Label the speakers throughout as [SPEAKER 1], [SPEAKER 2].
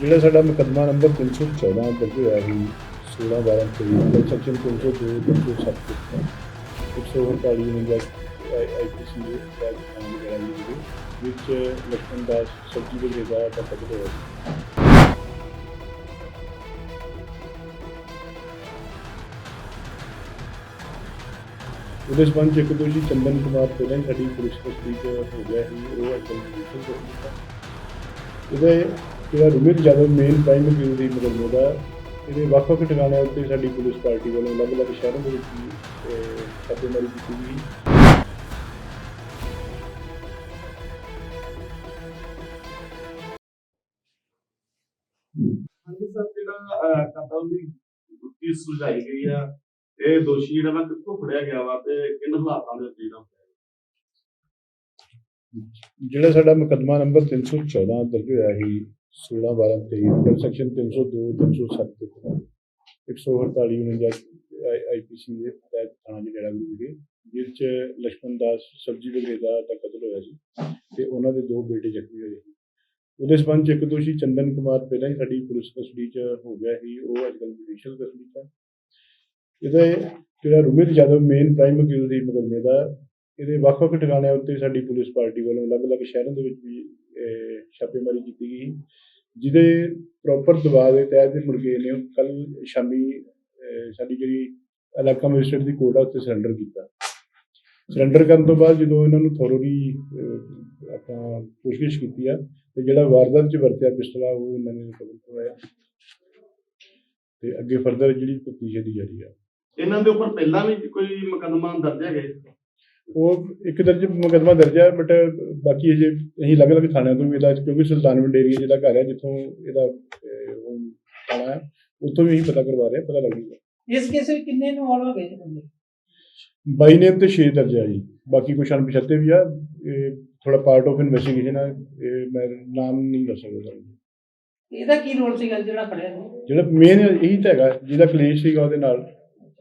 [SPEAKER 1] ਜਿਹੜਾ ਸਾਡਾ ਮੁਕੱਦਮਾ ਨੰਬਰ 314 ਦਰਜ ਹੋਇਆ ਸੀ 16 12 ਤਰੀਕ ਸੈਕਸ਼ਨ 302 307 ਤੇ 140 ਨੰਬਰ ਆਈਪੀਸੀ ਦੇ ਕਾਰਜ ਕਾਨੂੰਨ ਕਰਾਈ ਵਿੱਚ ਲਖਨ ਦਾਸ ਸਬਜੀ ਦੇ ਜਗ੍ਹਾ ਦਾ ਕਬਜ਼ਾ ਹੋਇਆ ਉਹਦੇ ਸਬੰਧ ਇੱਕ ਦੋਸ਼ੀ ਚੰਦਨ ਕੁਮਾਰ ਪਹਿਲਾਂ ਸਾਡੀ ਪੁਲਿਸ ਕਸਟਡੀ ਚ ਹੋ ਗਿਆ ਸੀ, ਉਹ ਅਸਲ ਵਿੱਚ ਉਹਦੇ ਜਿਹੜਾ Rumit Jadav main prime accused ਦੀ ਮੁਕੱਦਮੇ ਦਾ ਇਹਦੇ ਵੱਖ-ਵੱਖ ਟਿਕਾਣਿਆਂ ਉੱਤੇ ਸਾਡੀ ਪੁਲਿਸ ਪਾਰਟੀ ਵੱਲੋਂ ਅਲੱਗ-ਅਲੱਗ ਸ਼ਹਿਰਾਂ ਦੇ ਵਿੱਚ ਛਾਪੇਮਾਰੀ ਕੀਤੀ ਗਈ।
[SPEAKER 2] ਹਾਂਜੀ ਸਰ ਜਿਹੜਾ ਕਤਲ ਦੀ ਗੁੱਟੀ ਸੁਲਝਾਈ ਗਈ ਆ ਇਹ ਦੋਸ਼ੀ ਜਿਹੜਾ ਵਾ ਕਿੱਥੋਂ ਫੜਿਆ ਗਿਆ ਵਾ ਤੇ ਕਿੰਨ ਹਾਲਾਤਾਂ ਦੇ ਵਿੱਚ ਜਿਹੜਾ
[SPEAKER 1] ਜਿਹੜਾ ਸਾਡਾ ਮੁਕੱਦਮਾ ਨੰਬਰ 314 ਦਰਜ ਹੋਇਆ ਸੀ 16 12 23 ਸੈਕਸ਼ਨ 302 307 ਦੇ ਤਹਿਤ 148 49 ਆਈਪੀਸੀ ਦੇ ਤਹਿਤ ਥਾਣਾ ਜਿਹੜਾ ਗੁਰੂ ਦੇ ਜਿਸ ਚ ਲਖਮਨ ਦਾਸ ਸਬਜੀ ਵਗੇਰਾ ਦਾ ਕਤਲ ਹੋਇਆ ਸੀ ਤੇ ਉਹਨਾਂ ਦੇ ਦੋ ਬੇਟੇ ਜ਼ਖਮੀ ਹੋਏ ਉਹਦੇ ਸਬੰਧ ਚ ਇੱਕ ਦੋਸ਼ੀ ਚੰਦਨ ਕੁਮਾਰ ਪਹਿਲਾਂ ਹੀ ਸਾਡੀ ਪੁਲਿਸ ਕਸਟਡੀ ਚ ਹੋ ਗਿਆ ਸੀ, ਉਹ ਅੱਜ ਕੱਲ੍ਹ ਜੁਡੀਸ਼ੀਅਲ ਕਸਟਡੀ ਚ ਇਹਦੇ ਜਿਹੜਾ Rumit Jadav main prime accused ਦੀ ਮੁਕਦਮੇ ਦਾ, ਇਹਦੇ ਵੱਖ-ਵੱਖ ਟਿਕਾਣਿਆਂ ਉੱਤੇ ਸਾਡੀ ਪੁਲਿਸ ਪਾਰਟੀ ਵੱਲੋਂ ਅਲੱਗ-ਅਲੱਗ ਸ਼ਹਿਰਾਂ ਦੇ ਵਿੱਚ ਵੀ ਛਾਪੇਮਾਰੀ ਕੀਤੀ ਗਈ ਜਿਹਦੇ ਪ੍ਰੋਪਰ ਦਬਾਅ ਦੇ ਤਹਿਤ ਮੁਰਗੇ ਨੇ ਕੱਲ ਸ਼ਾਮੀ ਅਹ, ਸਾਡੀ ਜਿਹੜੀ ਇਲਾਕਾ ਮੈਜਿਸਟਰੇਟ ਦੀ ਕੋਰਟ ਆ ਉੱਤੇ ਸਰੈਂਡਰ ਕੀਤਾ। ਸਰੈਂਡਰ ਕਰਨ ਤੋਂ ਬਾਅਦ ਜਦੋਂ ਇਹਨਾਂ ਨੂੰ ਥੋਰੋਲੀ ਆਪਾਂ ਪੁੱਛਗਿੱਛ ਕੀਤੀ ਆ ਤੇ ਜਿਹੜਾ ਵਾਰਦਾਤ 'ਚ ਵਰਤਿਆ ਪਿਸਟਲ ਆ ਉਹ ਇਹਨਾਂ ਨੇ ਕਬੂਲ ਕਰਵਾਇਆ। ਤੇ ਅੱਗੇ ਫਰਦਰ ਜਿਹੜੀ ਤਫਤੀਸ਼ ਦੀ ਜਾਰੀ ਆ।
[SPEAKER 2] ਇਹਨਾਂ ਦੇ ਉੱਪਰ ਪਹਿਲਾਂ ਵੀ ਕੋਈ ਮੁਕੱਦਮਾ ਦਰਜ ਹੈਗੇ
[SPEAKER 1] ਉਹ ਇੱਕ ਦਰਜ ਮੁਕੱਦਮਾ ਦਰਜ ਹੈ ਬਟ ਬਾਕੀ ਅਜੇ ਅਸੀਂ ਅਲੱਗ-ਅਲੱਗ ਥਾਣਿਆਂ ਤੋਂ ਵੀ ਇਹਦਾ ਕਿਉਂਕਿ ਸੁਲਤਾਨਵਿੰਡ ਏਰੀਆ ਜਿਹੜਾ ਘਰ ਹੈ ਜਿੱਥੋਂ ਇਹਦਾ ਥਾਣਾ ਹੈ ਉੱਥੋਂ ਵੀ ਅਸੀਂ ਪਤਾ ਕਰਵਾ ਰਹੇ ਪਤਾ ਲੱਗ ਜੂਗਾ।
[SPEAKER 3] ਇਸ ਕੇਸ ਵਿੱਚ ਕਿੰਨੇ ਇਨਵੋਲਵ ਹੋ ਗਏ ਜੀ ਬੰਦੇ?
[SPEAKER 1] ਬਾਈ ਨੇਮ ਤੇ 6 ਦਰਜ ਹੈ ਜੀ ਬਾਕੀ ਕੁਛ ਅਣਪਛਾਤੇ ਵੀ ਆ ਇਹ ਥੋੜਾ ਪਾਰਟ ਆਫ ਇਨਵੈਸਟੀਗੇਸ਼ਨ ਹੈ ਇਹ ਮੈਂ ਨਾਮ ਨਹੀਂ ਦੱਸ ਸਕਦਾ ਤੁਹਾਨੂੰ।
[SPEAKER 3] ਇਹਦਾ ਕੀ ਰੋਲ ਸੀਗਾ ਜਿਹੜਾ ਫੜਿਆ
[SPEAKER 1] ਜਿਹੜਾ ਮੇਨ ਇਹੀ ਤਾਂ ਹੈਗਾ ਜਿਹਦਾ ਕਲੇਸ਼ ਸੀਗਾ ਉਹਦੇ ਨਾਲ।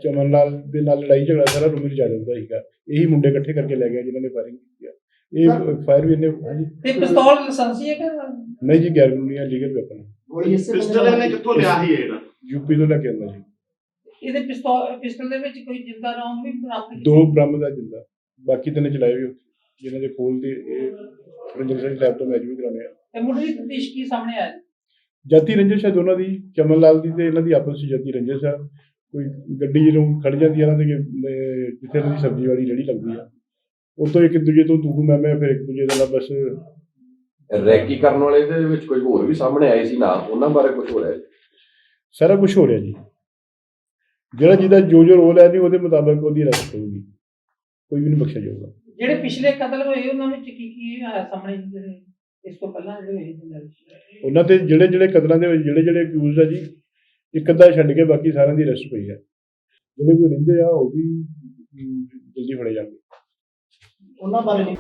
[SPEAKER 1] ਚਮਨ ਲਾਲ ਦੇ ਨਾਲ ਲੜਾਈ ਝਗੜਾ ਸਾਰਾ ਰੂਮੀ ਜਾਦਵ ਦਾ ਸੀਗਾ। ਇਹੀ ਮੁੰਡੇ ਇਕੱਠੇ ਕਰਕੇ ਲੈ ਗਿਆ ਜਿਨ੍ਹਾਂ ਨੇ ਫਾਇਰਿੰਗ ਕੀਤੀ ਆ। ਇਹ ਫਾਇਰ ਵੀ ਇਹਨੇ ਹਾਂਜੀ।
[SPEAKER 3] ਤੇ ਪਿਸਤੌਲ ਲਾਇਸੈਂਸੀ ਹੈ ਕਿ
[SPEAKER 1] ਨਹੀਂ ਜੀ ਗੈਰ ਕਾਨੂੰਨੀ ਲੀਗਲ ਵੈਪਨ
[SPEAKER 2] ਪਿਸਟਲ ਇਹਨੇ ਕਿੱਥੋਂ ਲਿਆ ਸੀ ਇਹ? ਜਿਹੜਾ
[SPEAKER 1] ਯੂਪੀ ਤੋਂ ਲੈ ਕੇ ਆਉਂਦਾ ਜੀ।
[SPEAKER 3] ਇਹਦੇ ਪਿਸਤੌਲ ਪਿਸਟਲ ਦੇ ਵਿੱਚ ਕੋਈ ਜਿੰਦਾ ਰੌਂਦ ਵੀ ਪ੍ਰਾਪਤ?
[SPEAKER 1] ਦੋ ਬ੍ਰਹਮ ਦਾ ਜਿੰਦਾ। ਬਾਕੀ ਤਿੰਨ ਚਲਾਏ ਵੀ ਉੱਥੇ, ਜਿਨ੍ਹਾਂ ਦੇ ਖੋਲ ਦੇ ਇਹ ਰੰਜਨ ਸਿੰਘ ਲੈਬ ਤੋਂ ਮੈਚ ਵੀ ਕਰਾਉਣੇ ਆ।
[SPEAKER 3] ਤੇ ਮੁੱਢਲੀ ਤਫਤੀਸ਼ ਕੀ ਸਾਹਮਣੇ ਆਇਆ ਜੀ?
[SPEAKER 1] ਜਾਤੀ ਰੰਜਿਸ਼ ਹੈ ਦੋਨਾਂ ਦੀ ਚਮਨ ਲਾਲ ਦੀ ਤੇ ਇਹਨਾਂ ਦੀ ਆਪਸ ਵਿੱਚ ਜਾਤੀ ਰੰਜਿਸ਼ ਆ ਕੋਈ ਗੱਡੀ ਜਦੋਂ ਖੜ ਜਾਂਦੀ ਆ ਦੇ ਅਹ, ਜਿੱਥੇ ਦੀ ਸਬਜ਼ੀ ਵਾਲੀ ਰੇਹੜੀ ਲੱਗਦੀ ਆ ਉਤੋਂ ਇੱਕ ਦੂਜੇ ਤੋਂ ਤੂੰ ਤੂੰ ਮੈਂ ਮੈਂ ਫਿਰ ਇੱਕ ਦੂਜੇ ਦਾ ਬਸ
[SPEAKER 4] ਰੈਕੀ ਕਰਨ ਵਾਲੇ ਦੇ ਵਿੱਚ ਕੋਈ ਹੋਰ ਵੀ ਸਾਹਮਣੇ ਆਏ ਸੀ ਨਾ ਉਹਨਾਂ ਬਾਰੇ ਕੁਝ ਹੋ? ਰਿਹਾ
[SPEAKER 1] ਸਾਰਾ ਕੁਝ ਹੋ ਰਿਹਾ ਜੀ। ਜਿਹੜਾ ਜਿਹਦਾ ਜੋ ਜੋ ਰੋਲ ਹੈ ਨਹੀਂ ਉਹਦੇ ਮੁਤਾਬਕ ਉਹਦੀ ਰੈਸਟ ਹੋਊਗੀ। ਕੋਈ ਵੀ ਨਹੀਂ ਬਖਸ਼ਿਆ ਜਾਊਗਾ।
[SPEAKER 3] ਜਿਹੜੇ ਪਿਛਲੇ ਕਤਲ ਹੋਏ ਉਹਨਾਂ ਵਿੱਚ ਕੀ ਕੀ ਆਇਆ ਸਾਹਮਣੇ ਜਿਹੜੇ ਇਸ ਤੋਂ ਪਹਿਲਾਂ ਜਿਹੜੇ ਹੋਏ
[SPEAKER 1] ਉਹਨਾਂ ਤੇ ਜਿਹੜੇ ਜਿਹੜੇ ਕਤਲਾਂ ਦੇ ਵਿੱਚ ਜਿਹੜੇ ਜਿਹੜੇ ਅਕਿਊਜ਼ਡ ਆ ਜੀ ਇੱਕ ਅੱਧਾ ਛੱਡ ਕੇ ਬਾਕੀ ਸਾਰਿਆਂ ਦੀ ਅਰੈਸਟ ਪਈ ਹੈ। ਜਿਹੜੇ ਕੋਈ ਰਹਿੰਦੇ ਆ ਉਹ ਵੀ ਜਲਦੀ ਫੜੇ ਜਾਣਗੇ।
[SPEAKER 3] ਉਹਨਾਂ ਬਾਰੇ ਨਹੀਂ।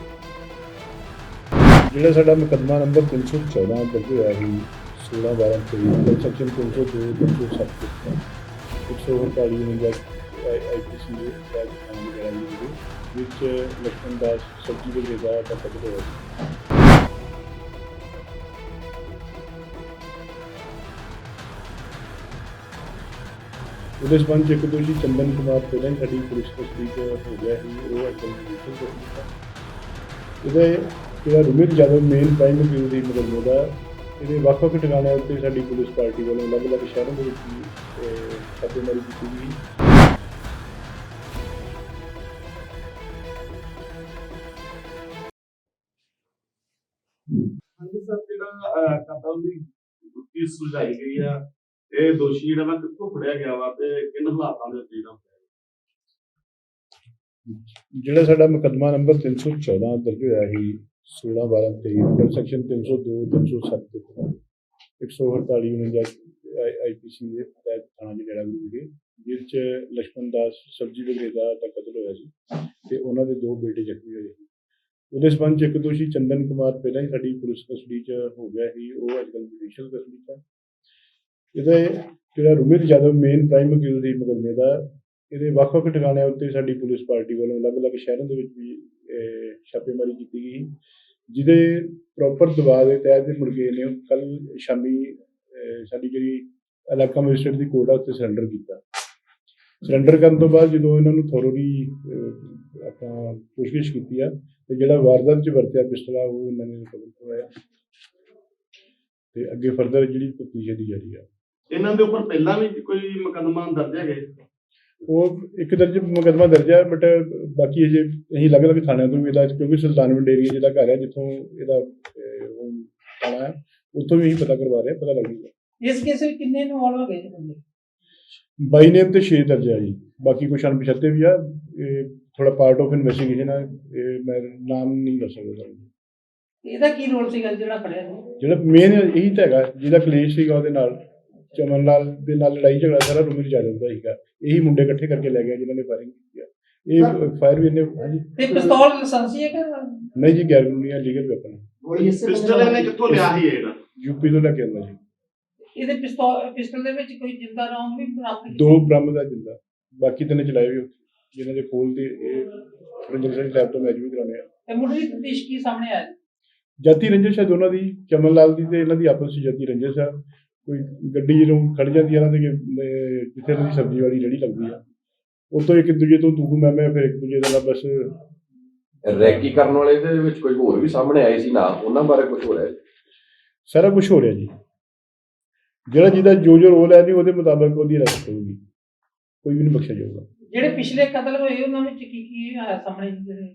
[SPEAKER 1] ਜਿਹੜਾ ਸਾਡਾ ਮੁਕੱਦਮਾ ਨੰਬਰ 314 ਅੰਦਰ ਹੋਇਆ ਸੀ 16 12 ਤਰੀਕ ਦਾ ਸੈਕਸ਼ਨ 302 307 ਦਾ 149 ਨੰਬਰ ਆਈਪੀਸੀ ਦੇ ਵਿੱਚ ਲਖਨ ਦਾਸ ਦੇ ਵੇਚਾ ਦਾ ਪਕੜ ਹੋਇਆ ਉਹਦੇ ਸੰਬੰਧ 'ਚ ਇੱਕ ਦੋਸ਼ੀ ਚੰਦਨ ਕੁਮਾਰ ਪਹਿਲਾਂ ਹੀ ਸਾਡੀ ਪੁਲਿਸ ਕਸਟਡੀ ਹੋ ਗਿਆ ਸੀ, ਉਹ ਅੱਜ ਕੱਲ੍ਹ ਜੁਡੀਸ਼ੀਅਲ ਕਸਟਡੀ ਇਹਦੇ ਜਿਹੜਾ Rumit Jadav main prime accused ਦੀ ਮੁਕੱਦਮੇ ਦਾ ਇਹਦੇ ਵੱਖ-ਵੱਖ ਟਿਕਾਣਿਆਂ ਉੱਤੇ ਸਾਡੀ ਪੁਲਿਸ ਪਾਰਟੀ ਵੱਲੋਂ ਅਲੱਗ-ਅਲੱਗ ਸ਼ਹਿਰਾਂ ਦੇ ਵਿੱਚ ਛਾਪੇਮਾਰੀ ਕੀਤੀ ਗਈ।
[SPEAKER 2] ਹਾਂਜੀ ਸਰ, ਜਿਹੜਾ ਕਤਲ ਦੀ ਗੁੱਟੀ ਸੁਲਝਾਈ ਗਈ ਆ ਇਹ ਦੋਸ਼ੀ ਜਿਹੜਾ ਵਾ ਕਿੱਥੋਂ ਫੜਿਆ ਗਿਆ ਵਾ ਤੇ ਕਿੰਨ ਹਾਲਾਤਾਂ ਦੇ ਵਿੱਚ ਜਿਹੜਾ
[SPEAKER 1] ਸਾਡਾ ਮੁਕੱਦਮਾ ਨੰਬਰ 314 ਦਰਜ ਹੋਇਆ ਸੀ 16 12 23 ਸੈਕਸ਼ਨ 302 307 ਦੇ ਤਹਿਤ 148 49 ਆਈਪੀਸੀ ਦੇ ਤਹਿਤ ਥਾਣਾ ਜਿਹੜਾ ਵੀ ਦੇ ਜਿਸ ਚ ਲਖਮਨ ਦਾਸ, ਸਬਜੀ ਵਿਕਰੇਤਾ ਦਾ ਕਤਲ ਹੋਇਆ ਸੀ ਤੇ ਉਹਨਾਂ ਦੇ ਦੋ ਬੇਟੇ ਜ਼ਖਮੀ ਹੋਏ ਸੀ। ਉਹਦੇ ਸਬੰਧ ਚ ਇੱਕ ਦੋਸ਼ੀ ਚੰਦਨ ਕੁਮਾਰ, ਪਹਿਲਾਂ ਹੀ ਸਾਡੀ ਪੁਲਿਸ ਕਸਟਡੀ ਚ ਹੋ ਗਿਆ ਸੀ, ਉਹ ਅੱਜਕੱਲ ਜੁਡੀਸ਼ੀਅਲ ਕਸਟਡੀ ਚ ਇਹਦੇ ਜਿਹੜਾ Rumit Yadav main prime accused ਦੀ ਮੁਕੱਦਮੇ ਦਾ, ਇਹਦੇ ਵੱਖ-ਵੱਖ ਟਿਕਾਣਿਆਂ ਉੱਤੇ ਸਾਡੀ ਪੁਲਿਸ ਪਾਰਟੀ ਵੱਲੋਂ ਅਲੱਗ-ਅਲੱਗ ਸ਼ਹਿਰਾਂ ਦੇ ਵਿੱਚ ਵੀ ਛਾਪੇਮਾਰੀ ਕੀਤੀ ਗਈ ਜਿਹਦੇ ਪ੍ਰੋਪਰ ਦਬਾਅ ਦੇ ਤਹਿਤ ਮੁਰਗੇ ਨੇ ਕੱਲ ਸ਼ਾਮੀ ਸਾਡੀ ਜਿਹੜੀ ਇਲਾਕਾ ਮੈਜਿਸਟਰੇਟ ਦੀ ਕੋਰਟ ਆ, ਉੱਥੇ ਸਰੈਂਡਰ ਕੀਤਾ। ਸਰੈਂਡਰ ਕਰਨ ਤੋਂ ਬਾਅਦ ਜਦੋਂ ਇਹਨਾਂ ਨੂੰ ਥੋਰੋਲੀ ਆਪਾਂ ਪੁੱਛਗਿੱਛ ਕੀਤੀ ਆ, ਤੇ ਜਿਹੜਾ ਵਾਰਦਾਤ 'ਚ ਵਰਤਿਆ ਪਿਸਤਲ ਆ, ਉਹ ਇਹਨਾਂ ਨੇ ਕਬੂਲ ਕਰਵਾਇਆ। ਤੇ ਅੱਗੇ ਫਰਦਰ ਜਿਹੜੀ ਤਫਤੀਸ਼ ਦੀ ਜਾਰੀ ਆ।
[SPEAKER 2] ਇਹਨਾਂ ਦੇ ਉੱਪਰ ਪਹਿਲਾਂ ਵੀ ਕੋਈ ਮੁਕੱਦਮਾ ਦਰਜ ਹੈਗੇ
[SPEAKER 1] ਉਹ ਇੱਕ ਦਰਜ ਮੁਕੱਦਮਾ ਦਰਜ ਹੈ ਬਟ ਬਾਕੀ ਅਜੇ ਅਸੀਂ ਅਲੱਗ-ਅਲੱਗ ਥਾਣਿਆਂ ਤੋਂ ਵੀ ਇਹਦਾ ਕਿਉਂਕਿ ਸੁਲਤਾਨਵਿੰਡ ਏਰੀਆ ਜਿਹਦਾ ਘਰ ਹੈ ਜਿੱਥੋਂ ਇਹਦਾ ਅਹ, ਉਹ ਥਾਣਾ ਹੈ ਉੱਥੋਂ ਵੀ ਅਸੀਂ ਪਤਾ ਕਰਵਾ ਰਹੇ ਹਾਂ ਪਤਾ ਲੱਗੂਗਾ
[SPEAKER 3] ਇਸ ਕੇਸ ਵਿੱਚ ਕਿੰਨੇ ਇਨਵੋਲਵ ਹੋ ਗਏ ਜੀ ਬੰਦੇ?
[SPEAKER 1] ਬਾਈ ਨੇਮ ਤੇ 6 ਦਰਜ ਹੈ ਜੀ ਬਾਕੀ ਕੁਛ ਅਣਪਛਾਤੇ ਵੀ ਆ ਇਹ ਥੋੜਾ ਪਾਰਟ ਆਫ ਇਨਵੈਸਟੀਗੇਸ਼ਨ ਆ ਇਹ ਮੈਂ ਨਾਮ ਨਹੀਂ ਦੱਸ ਸਕਦਾ ਤੁਹਾਨੂੰ।
[SPEAKER 3] ਇਹਦਾ ਕੀ ਰੋਲ ਸੀਗਾ ਜਿਹੜਾ ਫੜਿਆ ਸੀ?
[SPEAKER 1] ਜਿਹੜਾ ਮੇਨ ਇਹੀ ਤਾਂ ਹੈਗਾ ਜਿਹਦਾ ਕਲੇਸ਼ ਸੀਗਾ ਉਹਦੇ ਨਾਲ। ਚਮਨ ਲਾਲ ਦੇ ਨਾਲ ਲੜਾਈ ਝਗੜਾ ਸਾਰਾ ਰੁਮਿਲ ਜਾਦਵ ਦਾ ਸੀਗਾ। ਇਹੀ ਮੁੰਡੇ ਇਕੱਠੇ ਕਰਕੇ ਲੈ ਗਿਆ ਜਿਨ੍ਹਾਂ ਨੇ ਫਾਇਰਿੰਗ ਕੀਤੀ ਆ। ਇਹ ਫਾਇਰ ਵੀ ਇਹਨੇ ਹਾਂਜੀ।
[SPEAKER 3] ਤੇ ਪਿਸਤੌਲ ਲਾਇਸੈਂਸੀ ਹੈ ਕਿ
[SPEAKER 1] ਨਹੀਂ ਜੀ ਗੈਰ ਕਾਨੂੰਨੀ ਲੀਗਲ ਵੈਪਨ
[SPEAKER 2] ਪਿਸਟਲ ਇਹਨੇ ਕਿੱਥੋਂ ਲਿਆ ਸੀ ਇਹ? ਜਿਹੜਾ
[SPEAKER 1] ਯੂਪੀ ਤੋਂ ਲੈ ਕੇ ਆਉਂਦਾ ਜੀ।
[SPEAKER 3] ਇਹਦੇ ਪਿਸਤੌਲ ਪਿਸਟਲ ਦੇ ਵਿੱਚ ਕੋਈ ਜਿੰਦਾ ਰੌਂਦ ਵੀ ਪ੍ਰਾਪਤ
[SPEAKER 1] ਦੋ ਬ੍ਰਹਮ ਦਾ ਜਿੰਦਾ। ਬਾਕੀ ਤਿੰਨ ਚਲਾਏ ਵੀ ਉੱਥੇ। ਜਿਨ੍ਹਾਂ ਦੇ ਕੋਲ ਦੇ ਇਹ ਰੰਜਨ ਸਿੰਘ ਸਾਹਿਬ ਤੋਂ ਮੈਚ ਵੀ ਕਰਾਉਣੇ ਆ।
[SPEAKER 3] ਤੇ ਮੁੱਢਲੀ ਤਫਤੀਸ਼ ਕੀ ਸਾਹਮਣੇ ਆਇਆ
[SPEAKER 1] ਜਾਤੀ ਰੰਜਿਸ਼ ਹੈ ਦੋਨਾਂ ਦੀ ਚਮਨ ਲਾਲ ਦੀ ਤੇ ਇਹਨਾਂ ਦੀ ਆਪਸ ਵਿੱਚ ਜਾਤੀ ਰੰਜਿਸ਼ ਆ ਕੋਈ ਗੱਡੀ ਜਦੋਂ ਖੜ ਜਾਂਦੀ ਆ ਦੇ ਅਹ, ਜਿੱਥੇ ਇਹਨਾਂ ਦੀ ਸਬਜ਼ੀ ਵਾਲੀ ਰੇਹੜੀ ਲੱਗਦੀ ਆ ਉਤੋਂ ਇੱਕ ਦੂਜੇ ਤੋਂ ਤੂੰ ਤੂੰ ਮੈਂ ਮੈਂ ਫਿਰ ਇੱਕ ਦੂਜੇ ਦੇ ਬਸ
[SPEAKER 4] ਰੈਕੀ ਕਰਨ ਵਾਲੇ ਦੇ ਵਿੱਚ ਕੋਈ ਹੋਰ ਵੀ ਸਾਹਮਣੇ ਆਏ ਸੀ ਨਾ ਉਹਨਾਂ ਬਾਰੇ ਕੁਝ ਹੋ ਰਿਹਾ
[SPEAKER 1] ਸਾਰਾ ਕੁਝ ਹੋ ਰਿਹਾ ਜੀ। ਜਿਹੜਾ ਜਿਹਦਾ ਜੋ ਜੋ ਰੋਲ ਹੈ ਨਹੀਂ ਉਹਦੇ ਮੁਤਾਬਕ ਉਹਦੀ ਅਰੈਸਟ ਹੋਊਗੀ। ਕੋਈ ਵੀ ਨਹੀਂ ਬਖਸ਼ਿਆ ਜਾਊਗਾ।
[SPEAKER 3] ਜਿਹੜੇ ਪਿਛਲੇ ਕਤਲ ਹੋਏ ਉਹਨਾਂ ਵਿੱਚ ਕੀ ਕੀ ਆਇਆ ਸਾਹਮਣੇ ਜਿਹੜੇ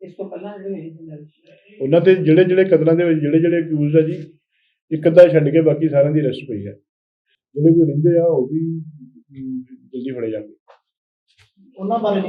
[SPEAKER 3] ਇਸ ਤੋਂ ਪਹਿਲਾਂ ਜਿਹੜੇ ਹੋਏ
[SPEAKER 1] ਉਹਨਾਂ ਤੇ ਜਿਹੜੇ ਜਿਹੜੇ ਕਤਲਾਂ ਦੇ ਵਿੱਚ ਜਿਹੜੇ ਜਿਹੜੇ ਅਕਿਊਜ਼ਡ ਆ ਜੀ ਇੱਕ ਅੱਧਾ ਛੱਡ ਕੇ ਬਾਕੀ ਸਾਰਿਆਂ ਦੀ ਅਰੈਸਟ ਪਈ ਹੈ। ਜਿਹੜੇ ਕੋਈ ਰਹਿੰਦੇ ਆ ਉਹ ਵੀ ਜਲਦੀ ਫੜੇ ਜਾਣਗੇ।
[SPEAKER 5] ਉਹਨਾਂ ਬਾਰੇ